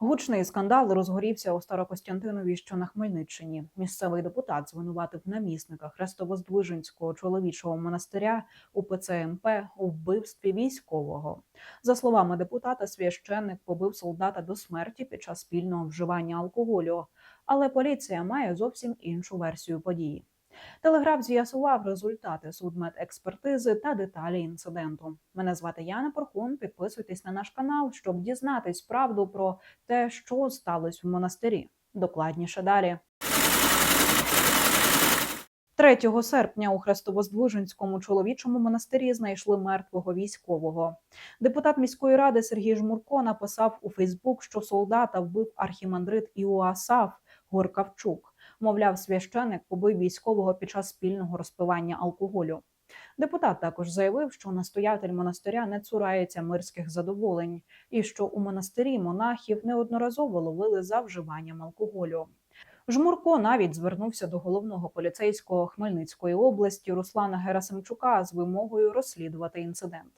Гучний скандал розгорівся у Старокостянтинові, що на Хмельниччині. Місцевий депутат звинуватив намісника Хрестово-Здвиженського чоловічого монастиря у ПЦМП у вбивстві військового. За словами депутата, священник побив солдата до смерті під час спільного вживання алкоголю. Але поліція має зовсім іншу версію події. Телеграф з'ясував результати судмедекспертизи та деталі інциденту. Мене звати Яна Порхун. Підписуйтесь на наш канал, щоб дізнатись правду про те, що сталося в монастирі. Докладніше далі. 3 серпня у Хрестовоздвиженському чоловічому монастирі знайшли мертвого військового. Депутат міської ради Сергій Жмурко написав у Фейсбук, що солдата вбив архімандрит Іоасаф Горкавчук. Мовляв, священик побив військового під час спільного розпивання алкоголю. Депутат також заявив, що настоятель монастиря не цурається мирських задоволень, і що у монастирі монахів неодноразово ловили за вживанням алкоголю. Жмурко навіть звернувся до головного поліцейського Хмельницької області Руслана Герасимчука з вимогою розслідувати інцидент.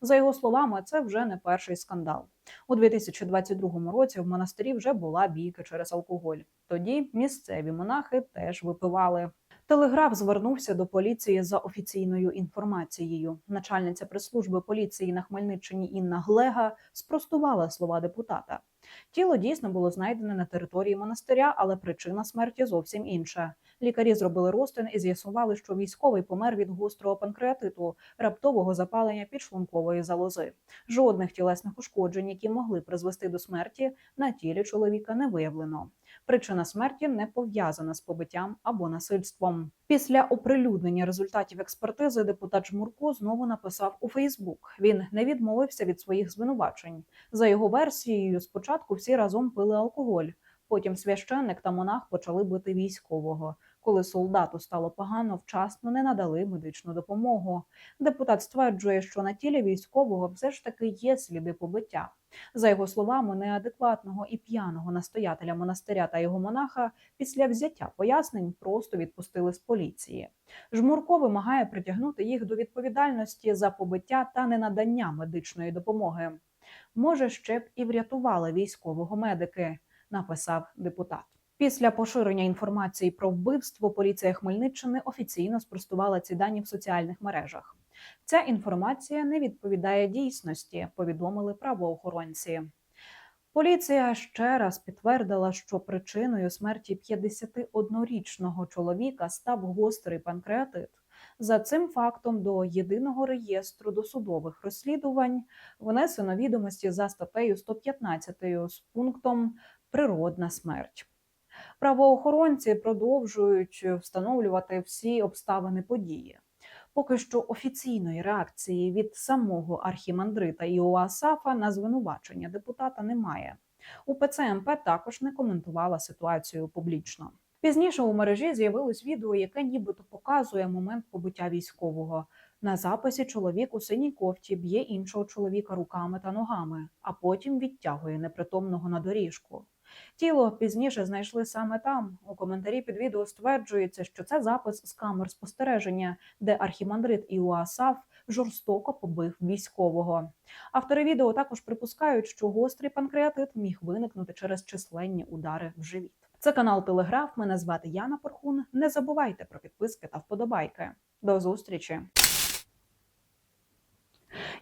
За його словами, це вже не перший скандал. У 2022 році в монастирі вже була бійка через алкоголь. Тоді місцеві монахи теж випивали. Телеграф звернувся до поліції за офіційною інформацією. Начальниця прес-служби поліції на Хмельниччині Інна Глега спростувала слова депутата. Тіло дійсно було знайдене на території монастиря, але причина смерті зовсім інша. Лікарі зробили розтин і з'ясували, що військовий помер від гострого панкреатиту, раптового запалення підшлункової залози. Жодних тілесних ушкоджень, які могли призвести до смерті, на тілі чоловіка не виявлено. Причина смерті не пов'язана з побиттям або насильством. Після оприлюднення результатів експертизи депутат Жмурко знову написав у Фейсбук. Він не відмовився від своїх звинувачень. За його версією, спочатку всі разом пили алкоголь. Потім священник та монах почали бити військового. Коли солдату стало погано, вчасно не надали медичну допомогу. Депутат стверджує, що на тілі військового все ж таки є сліди побиття. За його словами, неадекватного і п'яного настоятеля монастиря та його монаха після взяття пояснень просто відпустили з поліції. Жмурко вимагає притягнути їх до відповідальності за побиття та ненадання медичної допомоги. Може, ще б і врятували військового медики, написав депутат. Після поширення інформації про вбивство поліція Хмельниччини офіційно спростувала ці дані в соціальних мережах. Ця інформація не відповідає дійсності, повідомили правоохоронці. Поліція ще раз підтвердила, що причиною смерті 51-річного чоловіка став гострий панкреатит. За цим фактом до єдиного реєстру досудових розслідувань внесено відомості за статтею 115 з пунктом Природна смерть. Правоохоронці продовжують встановлювати всі обставини події. Поки що офіційної реакції від самого архімандрита Іоасафа на звинувачення депутата немає. УПЦ МП також не коментувала ситуацію публічно. Пізніше у мережі з'явилось відео, яке нібито показує момент побиття військового. На записі чоловік у синій кофті б'є іншого чоловіка руками та ногами, а потім відтягує непритомного на доріжку. Тіло пізніше знайшли саме там. У коментарі під відео стверджується, що це запис з камер спостереження, де архімандрит Іоасаф жорстоко побив військового. Автори відео також припускають, що гострий панкреатит міг виникнути через численні удари в живіт. Це канал Телеграф. Мене звати Яна Порхун. Не забувайте про підписки та вподобайки. До зустрічі.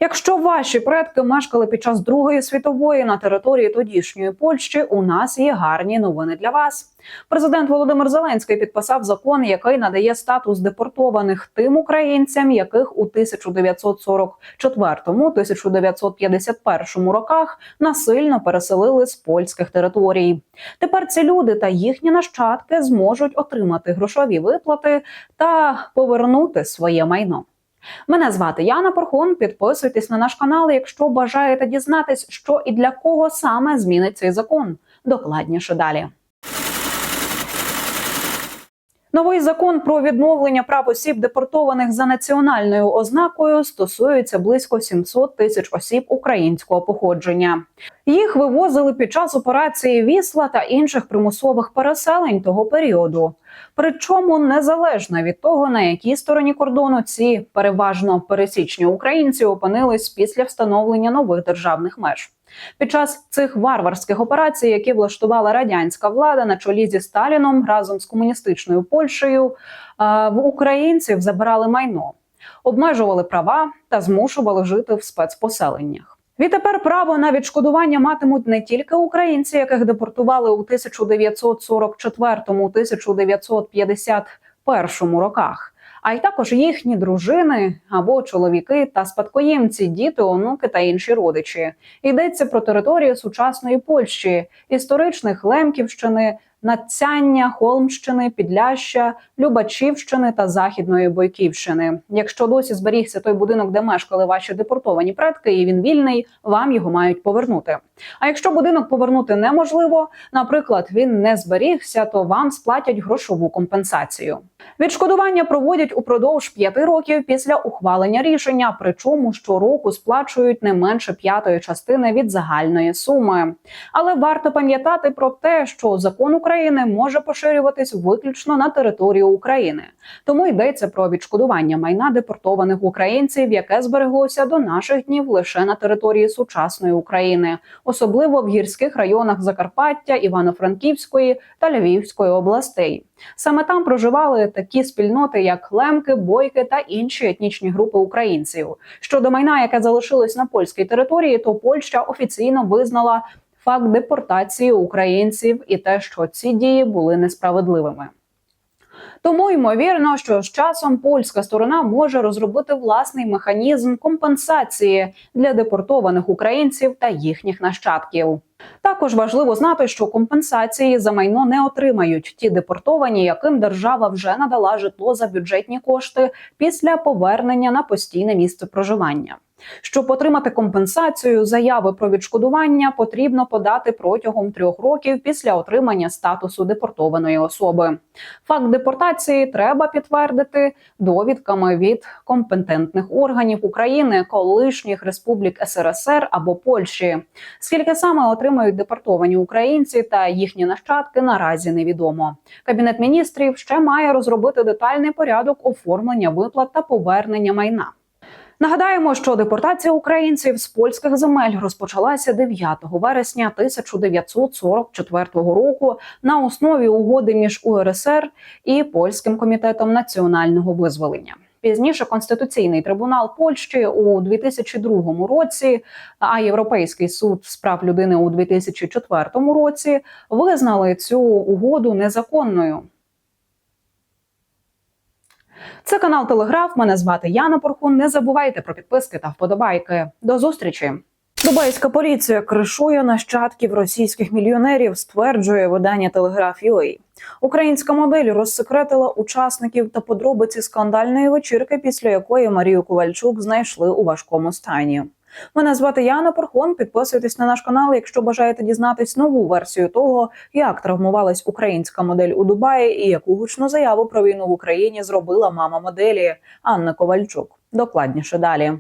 Якщо ваші предки мешкали під час Другої світової на території тодішньої Польщі, у нас є гарні новини для вас. Президент Володимир Зеленський підписав закон, який надає статус депортованих тим українцям, яких у 1944-1951 роках насильно переселили з польських територій. Тепер ці люди та їхні нащадки зможуть отримати грошові виплати та повернути своє майно. Мене звати Яна Порхун. Підписуйтесь на наш канал, якщо бажаєте дізнатись, що і для кого саме змінить цей закон. Докладніше далі. Новий закон про відновлення прав осіб, депортованих за національною ознакою, стосується близько 700 тисяч осіб українського походження. Їх вивозили під час операції Вісла та інших примусових переселень того періоду. Причому незалежно від того, на якій стороні кордону ці переважно пересічні українці опинились після встановлення нових державних меж. Під час цих варварських операцій, які влаштувала радянська влада на чолі зі Сталіном разом з комуністичною Польщею, в українців забирали майно, обмежували права та змушували жити в спецпоселеннях. Відтепер право на відшкодування матимуть не тільки українці, яких депортували у 1944-1951 роках, а й також їхні дружини або чоловіки та спадкоємці, діти, онуки та інші родичі. Йдеться про територію сучасної Польщі, історичних Лемківщини, Надцяння, Холмщини, Підляща, Любачівщини та Західної Бойківщини. Якщо досі зберігся той будинок, де мешкали ваші депортовані предки, і він вільний, вам його мають повернути. А якщо будинок повернути неможливо, наприклад, він не зберігся, то вам сплатять грошову компенсацію. Відшкодування проводять упродовж п'яти років після ухвалення рішення, причому щороку сплачують не менше п'ятої частини від загальної суми. Але варто пам'ятати про те, що закон України може поширюватись виключно на територію України, тому йдеться про відшкодування майна депортованих українців, яке збереглося до наших днів лише на території сучасної України, особливо в гірських районах Закарпаття, Івано-Франківської та Львівської областей. Саме там проживали такі спільноти, як лемки, бойки та інші етнічні групи українців. Щодо майна, яке залишилось на польській території, то Польща офіційно визнала факт депортації українців і те, що ці дії були несправедливими. Тому ймовірно, що з часом польська сторона може розробити власний механізм компенсації для депортованих українців та їхніх нащадків. Також важливо знати, що компенсації за майно не отримають ті депортовані, яким держава вже надала житло за бюджетні кошти після повернення на постійне місце проживання. Щоб отримати компенсацію, заяви про відшкодування потрібно подати протягом трьох років після отримання статусу депортованої особи. Факт депортації треба підтвердити довідками від компетентних органів України, колишніх республік СРСР або Польщі. Скільки саме отримають депортовані українці та їхні нащадки, наразі невідомо. Кабінет міністрів ще має розробити детальний порядок оформлення виплат та повернення майна. Нагадаємо, що депортація українців з польських земель розпочалася 9 вересня 1944 року на основі угоди між УРСР і польським комітетом національного визволення. Пізніше конституційний трибунал Польщі у 2002 році, а Європейський суд з прав людини у 2004 році визнали цю угоду незаконною. Це канал Телеграф. Мене звати Яна Порхун. Не забувайте про підписки та вподобайки. До зустрічі. Дубайська поліція кришує нащадків російських мільйонерів, стверджує видання Телеграф.UA. Українська модель розсекретила учасників та подробиці скандальної вечірки, після якої Марію Ковальчук знайшли у важкому стані. Мене звати Яна Порхон. Підписуйтесь на наш канал, якщо бажаєте дізнатись нову версію того, як травмувалась українська модель у Дубаї і яку гучну заяву про війну в Україні зробила мама моделі Анна Ковальчук. Докладніше далі.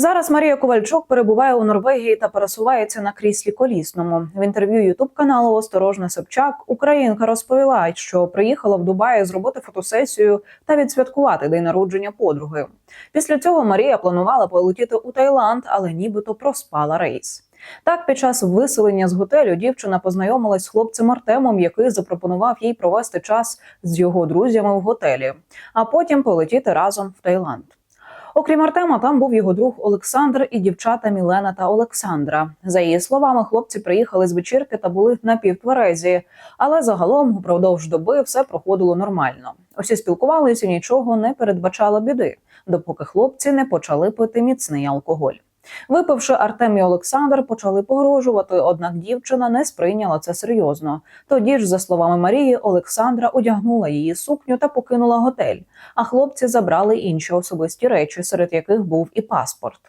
Зараз Марія Ковальчук перебуває у Норвегії та пересувається на кріслі колісному. В інтерв'ю Ютуб каналу Осторожна Собчак Українка розповіла, що приїхала в Дубаї зробити фотосесію та відсвяткувати день народження подруги. Після цього Марія планувала полетіти у Таїланд, але нібито проспала рейс. Так, під час виселення з готелю дівчина познайомилась з хлопцем Артемом, який запропонував їй провести час з його друзями в готелі, а потім полетіти разом в Таїланд. Окрім Артема, там був його друг Олександр і дівчата Мілена та Олександра. За її словами, хлопці приїхали з вечірки та були напівтверезі, але загалом упродовж доби все проходило нормально. Усі спілкувалися, нічого не передбачало біди, допоки хлопці не почали пити міцний алкоголь. Випивши Артем і Олександр, почали погрожувати, однак дівчина не сприйняла це серйозно. Тоді ж, за словами Марії, Олександра одягнула її сукню та покинула готель. А хлопці забрали інші особисті речі, серед яких був і паспорт.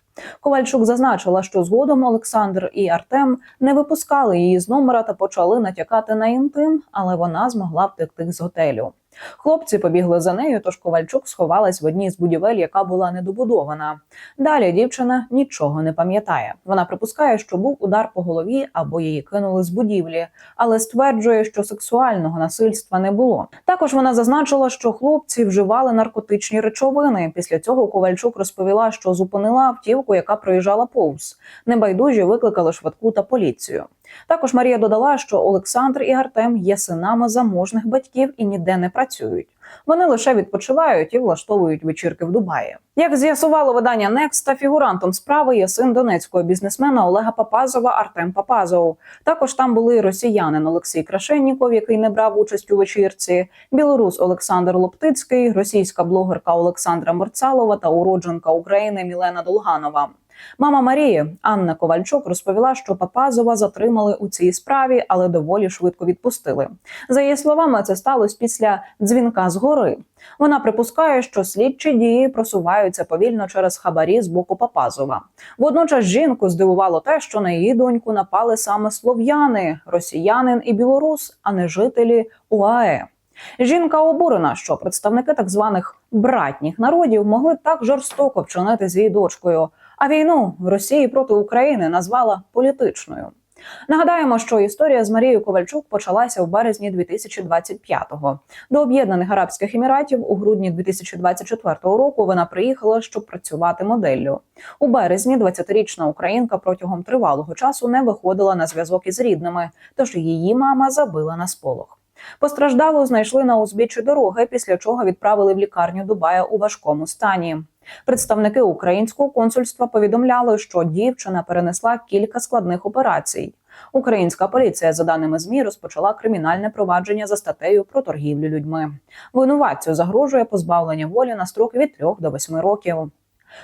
Ковальчук зазначила, що згодом Олександр і Артем не випускали її з номера та почали натякати на інтим, але вона змогла втекти з готелю. Хлопці побігли за нею, тож Ковальчук сховалась в одній з будівель, яка була недобудована. Далі дівчина нічого не пам'ятає. Вона припускає, що був удар по голові або її кинули з будівлі, але стверджує, що сексуального насильства не було. Також вона зазначила, що хлопці вживали наркотичні речовини. Після цього Ковальчук розповіла, що зупинила автівку, яка проїжджала повз. Небайдужі викликали швидку та поліцію. Також Марія додала, що Олександр і Артем є синами заможних батьків і ніде не працюють. Вони лише відпочивають і влаштовують вечірки в Дубаї. Як з'ясувало видання Next, фігурантом справи є син донецького бізнесмена Олега Папазова Артем Папазов. Також там були росіянин Олексій Крашенніков, який не брав участь у вечірці, білорус Олександр Лоптицький, російська блогерка Олександра Мерцалова та уродженка України Мілена Долганова. Мама Марії Анна Ковальчук розповіла, що Папазова затримали у цій справі, але доволі швидко відпустили. За її словами, це сталося після дзвінка згори. Вона припускає, що слідчі дії просуваються повільно через хабарі з боку Папазова. Водночас жінку здивувало те, що на її доньку напали саме слов'яни, росіянин і білорус, а не жителі УАЕ. Жінка обурена, що представники так званих братніх народів могли так жорстоко вчинити з її дочкою. А війну Росії проти України назвала політичною. Нагадаємо, що історія з Марією Ковальчук почалася в березні 2025-го. До Об'єднаних Арабських Еміратів у грудні 2024 року вона приїхала, щоб працювати моделлю. У березні 20-річна українка протягом тривалого часу не виходила на зв'язок із рідними, тож її мама забила на сполох. Постраждалу знайшли на узбіччі дороги, після чого відправили в лікарню Дубая у важкому стані. Представники українського консульства повідомляли, що дівчина перенесла кілька складних операцій. Українська поліція, за даними змі, розпочала кримінальне провадження за статтею про торгівлю людьми. Винуватцю загрожує позбавлення волі на строк від 3 до 8 років.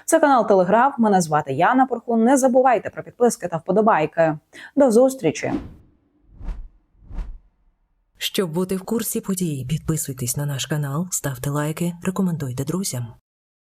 Це канал Телеграф. Мене звати Яна Порхун. Не забувайте про підписки та вподобайки. До зустрічі! Щоб бути в курсі подій, підписуйтесь на наш канал, ставте лайки, рекомендуйте друзям.